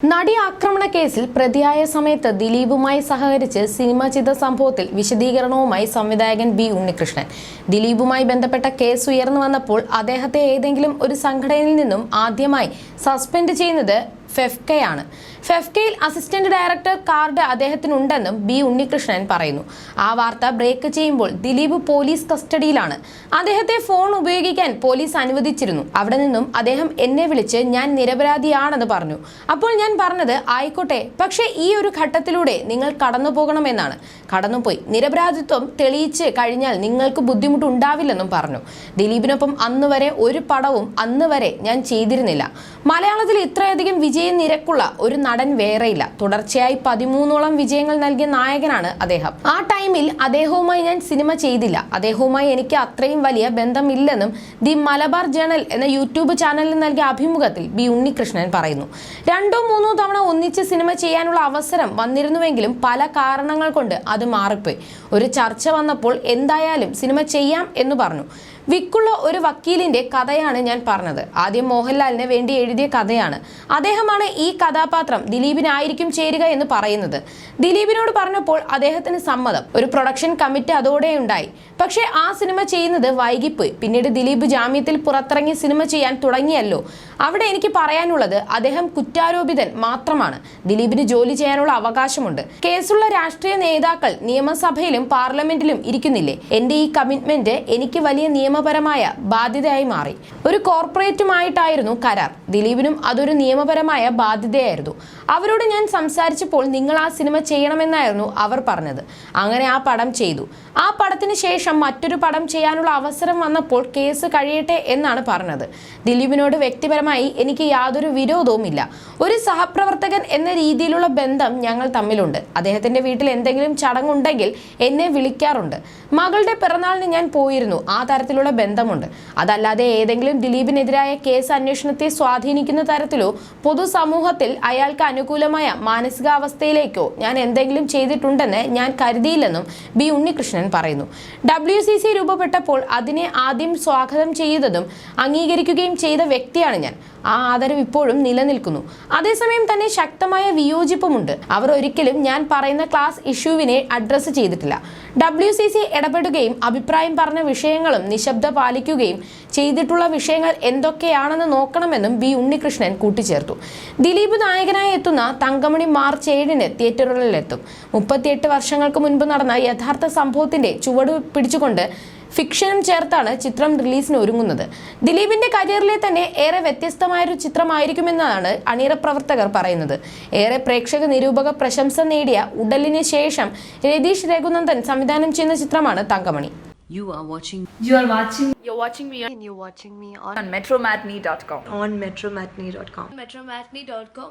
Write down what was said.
നടി ആക്രമണ കേസിൽ പ്രതിയായ സമയത്ത് ദിലീപുമായി സഹകരിച്ച് സിനിമ ചെയ്ത സംഭവത്തിൽ വിശദീകരണവുമായി സംവിധായകൻ ബി ഉണ്ണികൃഷ്ണൻ. ദിലീപുമായി ബന്ധപ്പെട്ട കേസ് ഉയർന്നു വന്നപ്പോൾ അദ്ദേഹത്തെ ഏതെങ്കിലും ഒരു സംഘടനയിൽ നിന്നും ആദ്യമായി സസ്പെൻഡ് ചെയ്യുന്നത് ഫെഫ്കയാണ്. ഫെഫ്കയിൽ അസിസ്റ്റന്റ് ഡയറക്ടർ കാർഡ് അദ്ദേഹത്തിനുണ്ടെന്നും ബി ഉണ്ണികൃഷ്ണൻ പറയുന്നു. ആ വാർത്ത ബ്രേക്ക് ചെയ്യുമ്പോൾ ദിലീപ് പോലീസ് കസ്റ്റഡിയിലാണ്. അദ്ദേഹത്തെ ഫോൺ ഉപയോഗിക്കാൻ പോലീസ് അനുവദിച്ചിരുന്നു. അവിടെ നിന്നും അദ്ദേഹം എന്നെ വിളിച്ച് ഞാൻ നിരപരാധിയാണെന്ന് പറഞ്ഞു. അപ്പോൾ ഞാൻ പറഞ്ഞത് ആയിക്കോട്ടെ പക്ഷേ ഈ ഒരു ഘട്ടത്തിലൂടെ നിങ്ങൾ കടന്നു പോകണമെന്നാണ്. കടന്നുപോയി. നിരപരാധിത്വം തെളിയിച്ച് കഴിഞ്ഞാൽ നിങ്ങൾക്ക് ബുദ്ധിമുട്ടുണ്ടാവില്ലെന്നും പറഞ്ഞു. ദിലീപിനൊപ്പം അന്ന് വരെ ഒരു പടവും അന്ന് വരെ ഞാൻ ചെയ്തിരുന്നില്ല. മലയാളത്തിൽ ഇത്രയധികം വിജയ നിരക്കുള്ള ഒരു നടൻ വേറെയില്ല. തുടർച്ചയായി പതിമൂന്നോളം വിജയങ്ങൾ നൽകിയ നായകനാണ് അദ്ദേഹം. ആ ടൈമിൽ അദ്ദേഹവുമായി ഞാൻ സിനിമ ചെയ്തില്ല. അദ്ദേഹവുമായി എനിക്ക് അത്രയും വലിയ ബന്ധമില്ലെന്നും ദി മലബാർ ജേണൽ എന്ന യൂട്യൂബ് ചാനലിൽ നൽകിയ അഭിമുഖത്തിൽ ബി ഉണ്ണികൃഷ്ണൻ പറയുന്നു. രണ്ടോ മൂന്നോ തവണ ഒന്നിച്ച് സിനിമ ചെയ്യാനുള്ള അവസരം വന്നിരുന്നുവെങ്കിലും പല കാരണങ്ങൾ കൊണ്ട് അത് മാറിപ്പോയി. ഒരു ചർച്ച വന്നപ്പോൾ എന്തായാലും സിനിമ ചെയ്യാം എന്ന് പറഞ്ഞു. വിക്കുള്ള ഒരു വക്കീലിന്റെ കഥയാണ് ഞാൻ പറഞ്ഞത്. ആദ്യം മോഹൻലാലിന് വേണ്ടി എഴുതിയ കഥയാണ്. അദ്ദേഹമാണ് ഈ കഥാപാത്രം ദിലീപിനായിരിക്കും ചേരുക എന്ന് പറയുന്നത്. ദിലീപിനോട് പറഞ്ഞപ്പോൾ അദ്ദേഹത്തിന് സമ്മതം. ഒരു പ്രൊഡക്ഷൻ കമ്മിറ്റി അതോടെ ഉണ്ടായി. പക്ഷേ ആ സിനിമ ചെയ്യുന്നത് വൈകിപ്പോയി. പിന്നീട് ദിലീപ് ജാമ്യത്തിൽ പുറത്തിറങ്ങി സിനിമ ചെയ്യാൻ തുടങ്ങിയല്ലോ. അവിടെ എനിക്ക് പറയാനുള്ളത് അദ്ദേഹം കുറ്റാരോപിതൻ മാത്രമാണ്. ദിലീപിന് ജോലി ചെയ്യാനുള്ള അവകാശമുണ്ട്. കേസുള്ള രാഷ്ട്രീയ നേതാക്കൾ നിയമസഭയിലും പാർലമെന്റിലും ഇരിക്കുന്നില്ലേ? എന്റെ ഈ കമ്മിറ്റ്മെന്റ് എനിക്ക് വലിയ നിയമപരമായ ബാധ്യതയായി മാറി. ഒരു കോർപ്പറേറ്റുമായിട്ടായിരുന്നു കരാർ. ദിലീപിനും അതൊരു നിയമപരമായ ബാധ്യതയായിരുന്നു. അവരോട് ഞാൻ സംസാരിച്ചപ്പോൾ നിങ്ങൾ ആ സിനിമ ചെയ്യണമെന്നായിരുന്നു അവർ പറഞ്ഞത്. അങ്ങനെ ആ പടം ചെയ്തു. പടത്തിന് ശേഷം മറ്റൊരു പടം ചെയ്യാനുള്ള അവസരം വന്നപ്പോൾ കേസ് കഴിയട്ടെ എന്നാണ് പറഞ്ഞത്. ദിലീപിനോട് വ്യക്തിപരമായി എനിക്ക് യാതൊരു വിരോധവുമില്ല. ഒരു സഹപ്രവർത്തകൻ എന്ന രീതിയിലുള്ള ബന്ധം ഞങ്ങൾ തമ്മിലുണ്ട്. അദ്ദേഹത്തിന്റെ വീട്ടിൽ എന്തെങ്കിലും ചടങ്ങുണ്ടെങ്കിൽ എന്നെ വിളിക്കാറുണ്ട്. മകളുടെ പിറന്നാളിന് ഞാൻ പോയിരുന്നു. ആ തരത്തിലുള്ള ബന്ധമുണ്ട്. അതല്ലാതെ ഏതെങ്കിലും ദിലീപിനെതിരായ കേസ് അന്വേഷണത്തെ സ്വാധീനിക്കുന്ന തരത്തിലോ പൊതുസമൂഹത്തിൽ അയാൾക്ക് അനുകൂലമായ മാനസികാവസ്ഥയിലേക്കോ ഞാൻ എന്തെങ്കിലും ചെയ്തിട്ടുണ്ടെന്ന് ഞാൻ കരുതിയില്ലെന്നും ബി ഉണ്ണികൃഷ്ണൻ പറയുന്നു. ഡബ്ല്യു സി സി രൂപപ്പെട്ടപ്പോൾ അതിനെ ആദ്യം സ്വാഗതം ചെയ്തതും അംഗീകരിക്കുകയും ചെയ്ത വ്യക്തിയാണ് ഞാൻ. ആ ആദരവ് ഇപ്പോഴും നിലനിൽക്കുന്നു. അതേസമയം തന്നെ ശക്തമായ വിയോജിപ്പുമുണ്ട്. അവർ ഒരിക്കലും ഞാൻ പറയുന്ന ക്ലാസ് ഇഷ്യൂവിനെ അഡ്രസ്സ് ചെയ്തിട്ടില്ല. ഡബ്ല്യു സി സി ഇടപെടുകയും അഭിപ്രായം പറഞ്ഞ വിഷയങ്ങളും നിശബ്ദ പാലിക്കുകയും ചെയ്തിട്ടുള്ള വിഷയങ്ങൾ എന്തൊക്കെയാണെന്ന് നോക്കണമെന്നും ബി ഉണ്ണികൃഷ്ണൻ കൂട്ടിച്ചേർത്തു. ദിലീപ് നായകനായി എത്തുന്ന തങ്കമണി മാർച്ച് ഏഴിന് തിയേറ്ററുകളിലെത്തും. മുപ്പത്തിയെട്ട് വർഷങ്ങൾക്ക് മുൻപ് നടന്ന യഥാർത്ഥ സംഭവത്തിന്റെ ചുവട് പിടിച്ചുകൊണ്ട് ഫിക്ഷനും ചേർത്താണ് ചിത്രം റിലീസിന് ഒരുങ്ങുന്നത് ദിലീപിന്റെ കരിയറിലെ തന്നെ ഏറെ വ്യത്യസ്തമായൊരു ചിത്രമായിരിക്കുമെന്നാണ് അണിയറ പ്രവർത്തകർ പറയുന്നത് ഏറെ പ്രേക്ഷക നിരൂപക പ്രശംസ നേടിയ ഉടലിന് ശേഷം രതീഷ് രഘുനന്ദൻ സംവിധാനം ചെയ്യുന്ന ചിത്രമാണ് Thankamani You are watching You are watching You're watching me on, and you're watching me on on metromatney.com. on metromatney.com. metromatney.com.